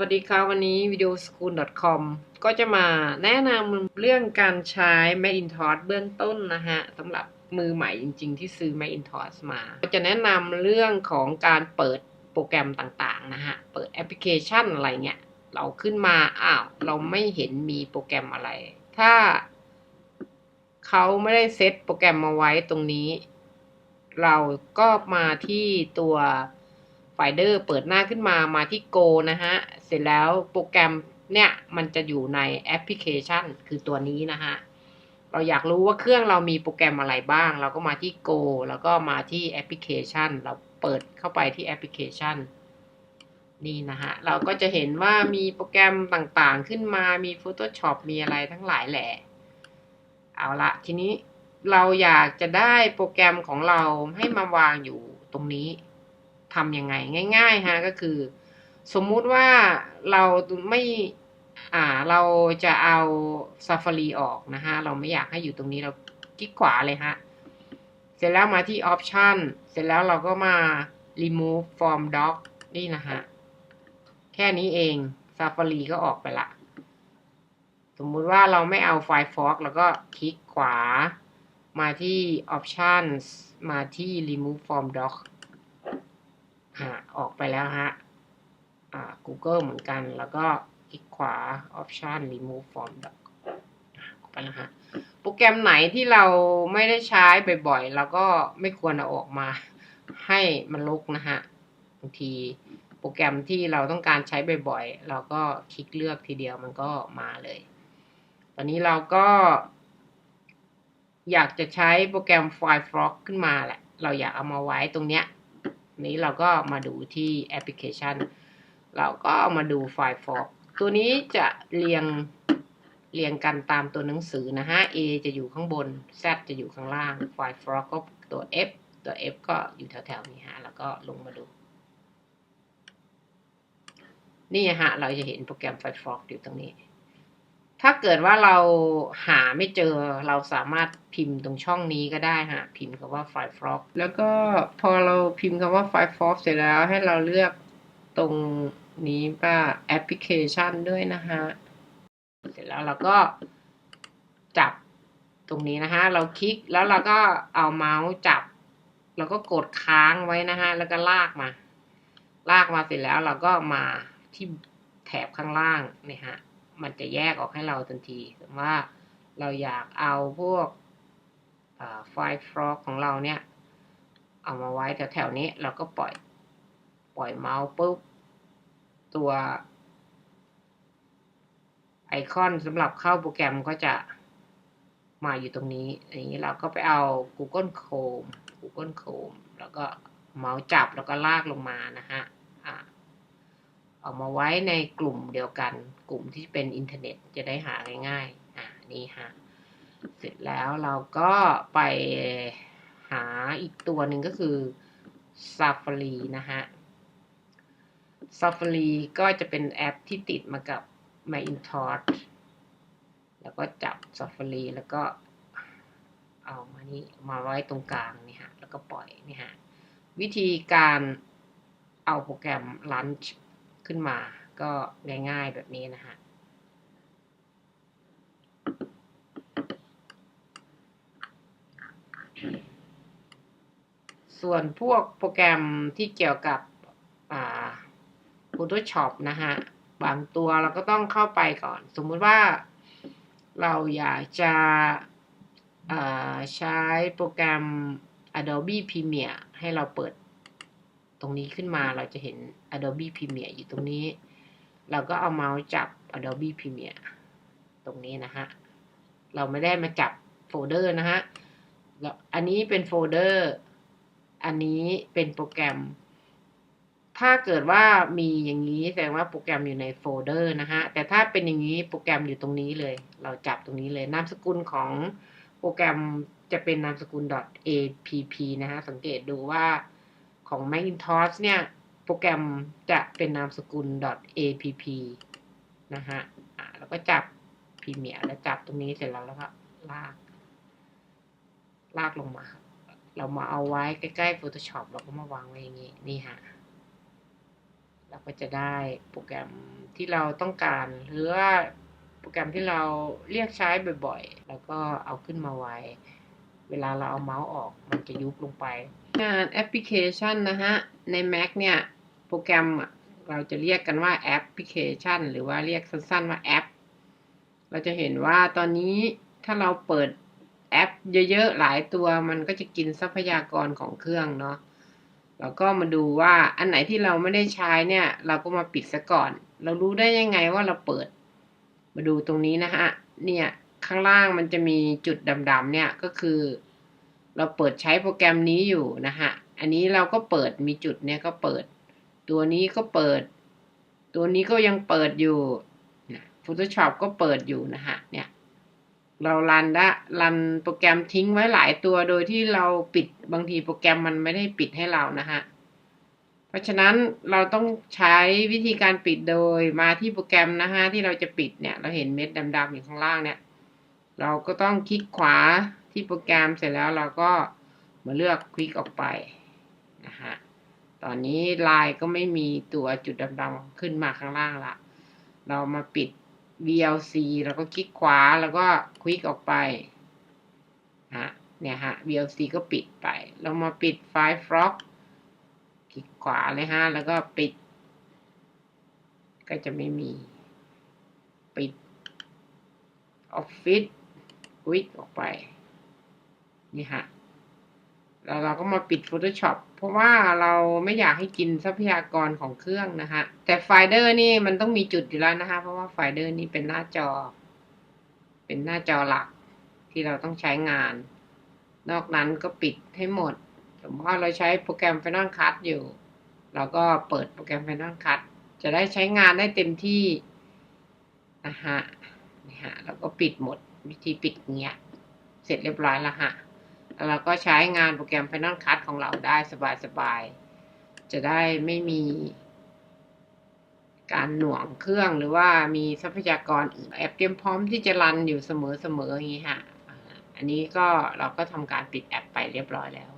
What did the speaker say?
วัสดีครับวันนี้ videoschool.com ก็จะมาแนะนำเรื่องการใช้ Macintosh เบื้องต้นนะฮะสำหรับมือใหม่จริง ๆ ที่ซื้อ Macintosh มาก็จะแนะนำเรื่องของการเปิดโปรแกรมต่างๆนะฮะ เปิดแอปพลิเคชันอะไรเงี้ย เราขึ้นมาอ้าว เราไม่เห็นมีโปรแกรมอะไร ถ้าเขาไม่ได้เซตโปรแกรมมาไว้ตรงนี้ เราก็มาที่ตัว ไฟเดอร์เปิดหน้าขึ้นมามาที่ Go นะฮะ เสร็จแล้วโปรแกรมเนี่ยมันจะอยู่ในแอปพลิเคชัน คือตัวนี้นะฮะ เราอยากรู้ว่าเครื่องเรามีโปรแกรมอะไรบ้าง เราก็มาที่ Go แล้วก็มาที่แอปพลิเคชัน เราเปิดเข้าไปที่แอปพลิเคชัน นี่นะฮะ เราก็จะเห็นว่ามีโปรแกรมต่างๆขึ้นมา มี Photoshop มีอะไรทั้งหลายแหละ เอาละทีนี้เราอยากจะได้โปรแกรมของเราให้มาวางอยู่ตรงนี้ ทำยังไงง่ายๆฮะก็คือ สมมุติว่าเราไม่อ่าเราจะเอา Safari ออกนะฮะ เราไม่อยากให้อยู่ตรงนี้เราคลิกขวาเลยฮะ เสร็จแล้วมาที่ Option เสร็จแล้วเราก็มา remove from dock นี่นะฮะ แค่นี้เอง Safari ก็ออกไปละ สมมุติว่าเราไม่เอา Firefox แล้วก็คลิกขวา มาที่ Options มาที่ remove from dock ฮะออกไปแล้วฮะอ่า Google เหมือนกัน แล้วก็คลิกขวา Option Remove from ออกไปแล้วฮะ โปรแกรมไหนที่เราไม่ได้ใช้บ่อยๆ เราก็ไม่ควรเอาออกมาให้มันลกนะฮะ บางทีโปรแกรมที่เราต้องการใช้บ่อยๆ เราก็คลิกเลือกทีเดียวมันก็มาเลย ตอนนี้เราก็ อยากจะใช้โปรแกรม Firefox ขึ้นมาแหละ เราอยากเอามาไว้ตรงเนี้ย นี้เราก็มาดูที่แอปพลิเคชัน เราก็มาดูไฟล์ฟอกตัวนี้จะเรียงเรียงกันตามตัวหนังสือนะฮะ A จะอยู่ข้างบน Z จะอยู่ข้างล่างไฟล์ฟอกก็ตัว F ตัว F ก็อยู่แถวๆนี้ฮะ แล้วก็ลงมาดู นี่ฮะ เราจะเห็นโปรแกรมไฟล์ฟอกอยู่ตรงนี้ ถ้าเกิดว่าเราหาไม่เจอเราสามารถพิมพ์ตรงช่องนี้ก็ได้ฮะพิมพ์คำว่า Firefox แล้วก็พอเราพิมพ์คำว่า Firefox เสร็จแล้วให้เราเลือกตรงนี้ว่าแอปพลิเคชันด้วยนะฮะ เสร็จแล้วเราก็จับตรงนี้นะฮะ เราคลิกแล้วเราก็เอาเมาส์จับ แล้วก็กดค้างไว้นะฮะ แล้วก็ลากมา ลากมาเสร็จแล้วเราก็มาที่แถบข้างล่างเนี่ยฮะ มันจะแยกออกให้เราทันทีว่าเราอยากเอาพวกไฟฟลอกของเราเนี่ย เอามาไว้แถวๆนี้เราก็ปล่อยปล่อยเมาส์ปุ๊บ ตัวไอคอนสำหรับเข้าโปรแกรมก็จะมาอยู่ตรงนี้ อย่างนี้เราก็ไปเอา Google Chrome Google Chrome แล้วก็เมาส์จับแล้วก็ลากลงมานะฮะ เอามาไว้ในกลุ่มเดียวกัน กลุ่มที่เป็นอินเทอร์เน็ตจะได้หาง่ายๆอ่านี่ฮะเสร็จแล้วเราก็ไปหาอีกตัวหนึ่งก็คือ Safari นะฮะ Safari ก็จะเป็นแอปที่ติดมากับ Macintosh แล้วก็จับ Safari แล้วก็เอามานี่มาไว้ตรงกลางนี่ฮะ แล้วก็ปล่อยนี่ฮะ วิธีการเอาโปรแกรม Launch ขึ้นมา ก็ง่ายๆแบบนี้นะฮะส่วนพวกโปรแกรมที่เกี่ยวกับ Photoshop นะฮะ บางตัวเราก็ต้องเข้าไปก่อน สมมุติว่าเราอยากจะใช้โปรแกรม Adobe Premiere ให้เราเปิด ตรงนี้ขึ้นมาเราจะเห็น Adobe Premiere อยู่ตรงนี้ เราก็เอาเมาส์จับ Adobe Premiere ตรงนี้นะฮะ เราไม่ได้มาจับโฟลเดอร์นะฮะ อันนี้เป็นโฟลเดอร์ อันนี้เป็นโปรแกรม ถ้าเกิดว่ามีอย่างนี้แสดงว่าโปรแกรมอยู่ในโฟลเดอร์นะฮะ แต่ถ้าเป็นอย่างนี้โปรแกรมอยู่ตรงนี้เลย เราจับตรงนี้เลย นามสกุลของโปรแกรมจะเป็นนามสกุล .app นะฮะ สังเกตดูว่า ของ Macintosh เนี่ย โปรแกรมจะเป็นนามสกุล .app นะฮะอ่าแล้วก็จับพิมพ์แล้วจับตรงนี้เสร็จแล้วแล้วก็ลาก ลากลงมา เรามาเอาไว้ใกล้ๆ Photoshop เราก็มาวางไว้อย่างนี้ นี่ฮะเราก็จะได้โปรแกรมที่เราต้องการ หรือว่าโปรแกรมที่เราเรียกใช้บ่อยๆ แล้วก็เอาขึ้นมาไว้ เวลาเราเอาเมาส์ออกมันจะยุบลงไป งานแอปพลิเคชันนะฮะ ใน Mac เนี่ย โปรแกรมเราจะเรียกกันว่าแอปพลิเคชัน หรือว่าเรียกสั้นๆว่าแอป เราจะเห็นว่าตอนนี้ถ้าเราเปิดแอปเยอะๆ หลายตัวมันก็จะกินทรัพยากรของเครื่องเนาะแล้วก็มาดูว่าอันไหนที่เราไม่ได้ใช้เนี่ย เราก็มาปิดซะก่อน เรารู้ได้ยังไงว่าเราเปิด มาดูตรงนี้นะฮะ เนี่ย ข้างล่างมันจะมีจุดดำๆเนี่ยก็คือ เราเปิดใช้โปรแกรมนี้อยู่นะฮะ อันนี้เราก็เปิดมีจุดเนี่ยก็เปิด ตัวนี้ก็เปิด ตัวนี้ก็ยังเปิดอยู่นะ Photoshop ก็เปิดอยู่นะฮะเนี่ยเรารันได้รันโปรแกรมทิ้งไว้หลายตัวโดยที่เราปิดบางทีโปรแกรมมันไม่ได้ปิดให้เรานะฮะ เพราะฉะนั้นเราต้องใช้วิธีการปิดโดยมาที่โปรแกรมนะฮะที่เราจะปิดเนี่ย เราเห็นเม็ดดำๆอยู่ข้างล่างเนี่ย เราก็ต้องคลิกขวาที่โปรแกรมเสร็จแล้วเราก็มาเลือกคลิกออกไปนะฮะตอนนี้ลายก็ไม่มีตัวจุดดำๆขึ้นมาข้างล่างละ เรามาปิด VLC แล้วก็คลิกขวาแล้วก็คลิกออกไปฮะเนี่ยฮะ VLC ก็ปิดไป เรามาปิดไฟล์ Frog คลิกขวาเลยฮะ แล้วก็ปิด ก็จะไม่มี ปิด Office ค ลิกออกไป นี่ฮะแล้วเราก็มาปิด Photoshop เพราะว่าเราไม่อยากให้กินทรัพยากรของเครื่องนะฮะ แต่ไฟเดอร์นี่มันต้องมีจุดอยู่แล้วนะคะ เพราะว่าไฟเดอร์นี่เป็นหน้าจอ เป็นหน้าจอหลักที่เราต้องใช้งาน นอกนั้นก็ปิดให้หมด สมมติว่าเราใช้โปรแกรม Final Cut อยู่ เราก็เปิดโปรแกรม Final Cut จะได้ใช้งานได้เต็มที่นะฮะนี่ฮะแล้วก็ปิดหมด วิธีปิดเงี้ย เสร็จเรียบร้อยแล้วฮะแล้วเราก็ใช้งานโปรแกรม Final Cut ของเราได้สบายๆ จะได้ไม่มีการหน่วงเครื่องหรือว่ามีทรัพยากรอื่นแอปเตรียมพร้อมที่จะรันอยู่เสมอๆอย่างนี้ฮะ อันนี้ก็เราก็ทำการปิดแอปไปเรียบร้อยแล้ว